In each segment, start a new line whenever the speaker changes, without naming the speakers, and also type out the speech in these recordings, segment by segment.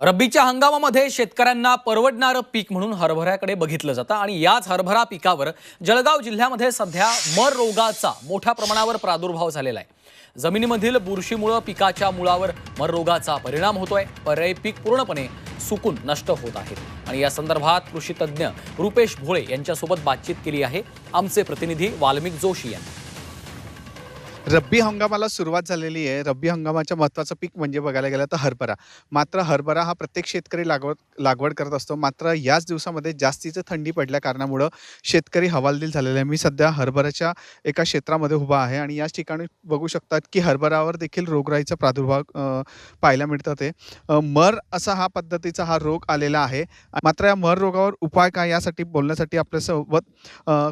रब्बीच्या हंगामामध्ये शेतकऱ्यांना परवडणारं पीक म्हणून हरभऱ्याकडे बघितलं जातं आणि याच हरभरा पिकावर जळगाव जिल्ह्यामध्ये सध्या मर रोगाचा मोठ्या प्रमाणावर प्रादुर्भाव झालेला आहे. जमिनीमधील बुरशीमुळं पिकाच्या मुळावर मर रोगाचा परिणाम होतोय. पर्यायी पीक पूर्णपणे सुकून नष्ट होत आहेत आणि या संदर्भात कृषी तज्ज्ञ रुपेश भोळे यांच्यासोबत बातचीत केली आहे. आमचे प्रतिनिधी वाल्मिक जोशी यांनी.
रब्बी हंगामाला सुरुवात झालेली आहे. रब्बी हंगामाच्या महत्त्वाचं पीक म्हणजे बघायला गेलं तर हरभरा. मात्र हरभरा हा प्रत्येक शेतकरी लागवड लागवड करत असतो. मात्र याच दिवसामध्ये जास्तीचं थंडी पडल्या कारणामुळं शेतकरी हवालदिल झालेले आहे. मी सध्या हरभऱ्याच्या एका क्षेत्रामध्ये उभा आहे आणि याच ठिकाणी बघू शकतात की हरभरावर देखील रोगराईचा प्रादुर्भाव पाहायला मिळतात ते. मर असा हा पद्धतीचा हा रोग आलेला आहे. मात्र या मर रोगावर उपाय काय यासाठी बोलण्यासाठी आपल्यासोबत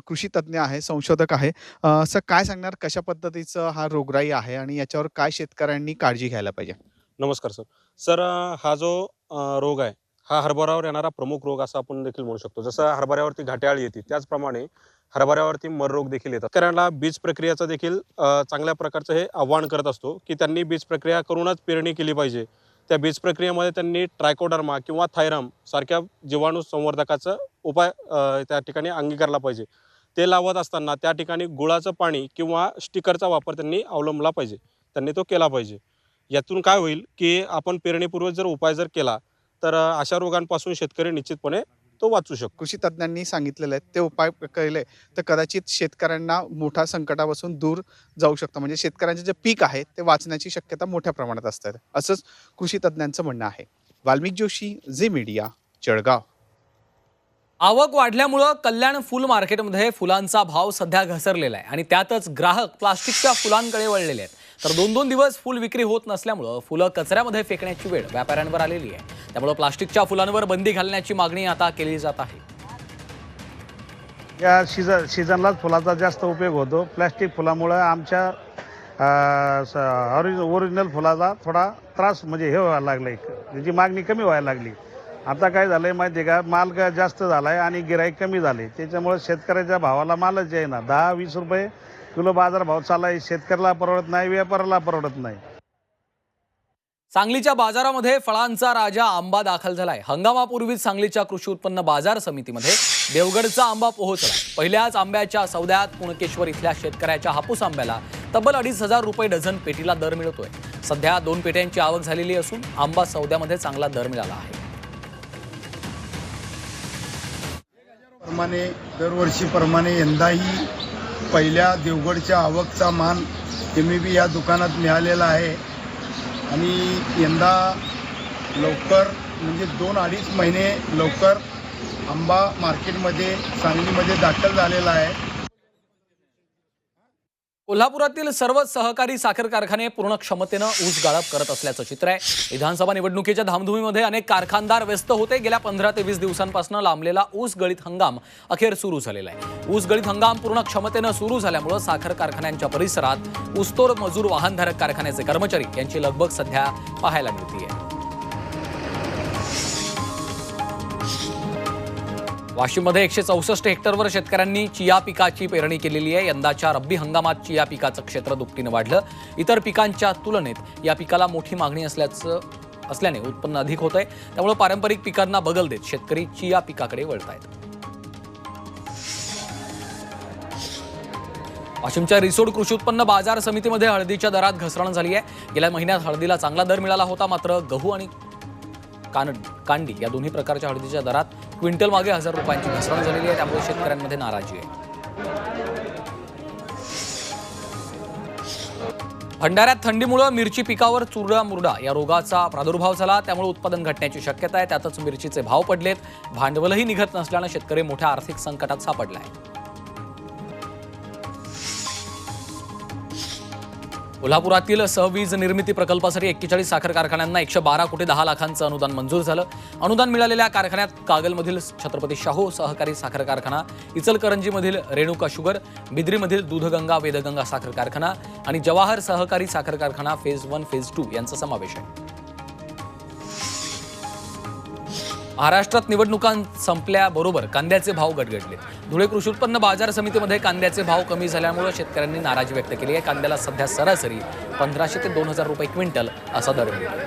कृषी तज्ज्ञ आहे संशोधक आहे. असं काय सांगणार? कशा पद्धतीचं हा रोगराई आहे आणि याच्यावर काय शेतकऱ्यांनी काळजी घ्यायला पाहिजे?
नमस्कार सर. सर हा जो अ, रोग आहे हा हरभऱ्यावर येणारा प्रमुख रोग असा आपण देखील म्हणू शकतो. जसं हरभऱ्यावरती घाट्याळी येते त्याचप्रमाणे हरभऱ्यावरती मर रोग देखील येतात. शेतकऱ्यांना बीज प्रक्रियाचं देखील अ, चांगल्या प्रकारचं हे आव्हान करत असतो की त्यांनी बीज प्रक्रिया करूनच पेरणी केली पाहिजे. त्या बीज प्रक्रियेमध्ये त्यांनी ट्रायकोडर्मा किंवा थायरम सारख्या जीवाणू संवर्धकाचा उपाय अ, त्या ठिकाणी अंगीकारला पाहिजे. ते लावत असताना त्या ठिकाणी गुळाचं पाणी किंवा स्टिकरचा वापर त्यांनी अवलंबला पाहिजे. त्यांनी तो केला पाहिजे. यातून काय होईल की आपण पेरणीपूर्वी जर उपाय जर केला तर अशा रोगांपासून शेतकरी निश्चितपणे तो वाचू शकतो.
कृषी तज्ज्ञांनी सांगितलेले ते उपाय केले तर कदाचित शेतकऱ्यांना मोठ्या संकटापासून दूर जाऊ शकतं. म्हणजे शेतकऱ्यांचे जे पीक आहे ते वाचण्याची शक्यता मोठ्या प्रमाणात असतात. असंच कृषी तज्ज्ञांचं म्हणणं आहे. वाल्मिक जोशी झी मीडिया जळगाव.
आवक वाढल्यामुळं कल्याण फुल मार्केटमध्ये फुलांचा भाव सध्या घसरलेला आहे. आणि त्यातच ग्राहक प्लास्टिकच्या फुलांकडे वळलेले आहेत. तर दोन दोन दिवस फुल विक्री होत नसल्यामुळं फुलं कचऱ्यामध्ये फेकण्याची वेळ व्यापाऱ्यांवर आलेली आहे. त्यामुळं प्लास्टिकच्या फुलांवर बंदी घालण्याची मागणी आता केली जात आहे.
या सीझन सीझनलाच फुलाचा जास्त उपयोग होतो. प्लॅस्टिक फुलामुळं आमच्या ओरिजिनल फुलाचा थोडा त्रास म्हणजे हे व्हायला लागलं त्याची मागणी कमी व्हायला लागली. आता काय झालं आहे माहिती आहे का? माल का जास्त झाला आहे आणि गिराईक कमी झाले. त्याच्यामुळे शेतकऱ्याच्या भावाला मालच आहे ना दहा वीस रुपये किलो बाजार भाव चालला आहे शेतकऱ्याला परवडत नाही व्यापाऱ्याला परवडत नाही.
सांगलीच्या बाजारामध्ये फळांचा राजा आंबा दाखल झालाय. हंगामापूर्वीच सांगलीच्या कृषी उत्पन्न बाजार समितीमध्ये देवगडचा आंबा पोहोचला पहिल्याच आंब्याच्या सौद्यात पुणकेश्वर इथल्या शेतकऱ्याच्या हापूस आंब्याला तब्बल अडीच हजार रुपये डझन पेटीला दर मिळतोय. सध्या दोन पेट्यांची आवक झालेली असून आंबा सौद्यामध्ये चांगला दर मिळाला आहे.
प्रमाणे दरवर्षीप्रमाणे यंदाही पहिल्या देवगडच्या आवकचा मान एम बी या दुकानात मिळालेला आहे. आणि यंदा लवकर म्हणजे दोन अडीच महिने लवकर आंबा मार्केटमध्ये सांगलीमध्ये दाखल झालेला आहे.
कोल्हापुरातील सर्व सहकारी साखर कारखाने पूर्ण क्षमतेनं ऊस गाळप करत असल्याचं चित्र आहे. विधानसभा निवडणुकीच्या धामधुमीमध्ये अनेक कारखानदार व्यस्त होते. गेल्या पंधरा ते वीस दिवसांपासून लांबलेला ऊस गळीत हंगाम अखेर सुरू झालेला आहे. ऊस गळीत हंगाम पूर्ण क्षमतेनं सुरू झाल्यामुळं साखर कारखान्यांच्या परिसरात ऊसतोड मजूर वाहनधारक कारखान्याचे कर्मचारी यांची लगबग सध्या पाहायला मिळतीये. वाशिममध्ये एकशे चौसष्ट हेक्टरवर शेतकऱ्यांनी चिया पिकाची पेरणी केलेली आहे. यंदाच्या रब्बी हंगामात चिया पिकाचं क्षेत्र दुपटीनं वाढलं. इतर पिकांच्या तुलनेत या पिकाला मोठी मागणी असल्याचं असल्याने उत्पन्न अधिक होत आहे त्यामुळे पारंपरिक पिकांना बगल देत शेतकरी चिया पिकाकडे वळत आहेत वाशिमच्या रिसोड कृषी उत्पन्न बाजार समितीमध्ये हळदीच्या दरात घसरण झाली आहे. गेल्या महिन्यात हळदीला चांगला दर मिळाला होता मात्र गहू आणि कान कांडी या दोन्ही प्रकारच्या हळदीच्या दरात क्विंटल मागे हजार रुपयांची घसरण झालेली आहे. त्यामुळे शेतकऱ्यांमध्ये नाराजी आहे. भंडाऱ्यात थंडीमुळे मिरची पिकावर चुरडा मुरडा. या रोगाचा प्रादुर्भाव झाला. त्यामुळे उत्पादन घटण्याची शक्यता आहे. त्यातच मिरचीचे भाव पडलेत. भांडवलही निघत नसल्यानं शेतकरी मोठ्या आर्थिक संकटात सापडला आहे. कोल्हापुरातील सहवीज निर्मिती प्रकल्पासाठी एक्केचाळीस साखर कारखान्यांना एकशे बारा कोटी दहा लाखांचं अनुदान मंजूर झालं. अनुदान मिळालेल्या कारखान्यात कागलमधील छत्रपती शाहू सहकारी साखर कारखाना इचलकरंजीमधील रेणुका शुगर बिद्रीमधील दूधगंगा वेदगंगा साखर कारखाना आणि जवाहर सहकारी साखर कारखाना फेज वन फेज टू यांचा समावेश आहे. महाराष्ट्रात निवडणुका संपल्याबरोबर कांद्याचे भाव गडगडले. धुळे कृषी उत्पन्न बाजार समितीमध्ये कांद्याचे भाव कमी झाल्यामुळे शेतकऱ्यांनी नाराजी व्यक्त केली आहे. कांद्याला सध्या सरासरी पंधराशे ते दोन हजार रुपये क्विंटल असा दर मिळतो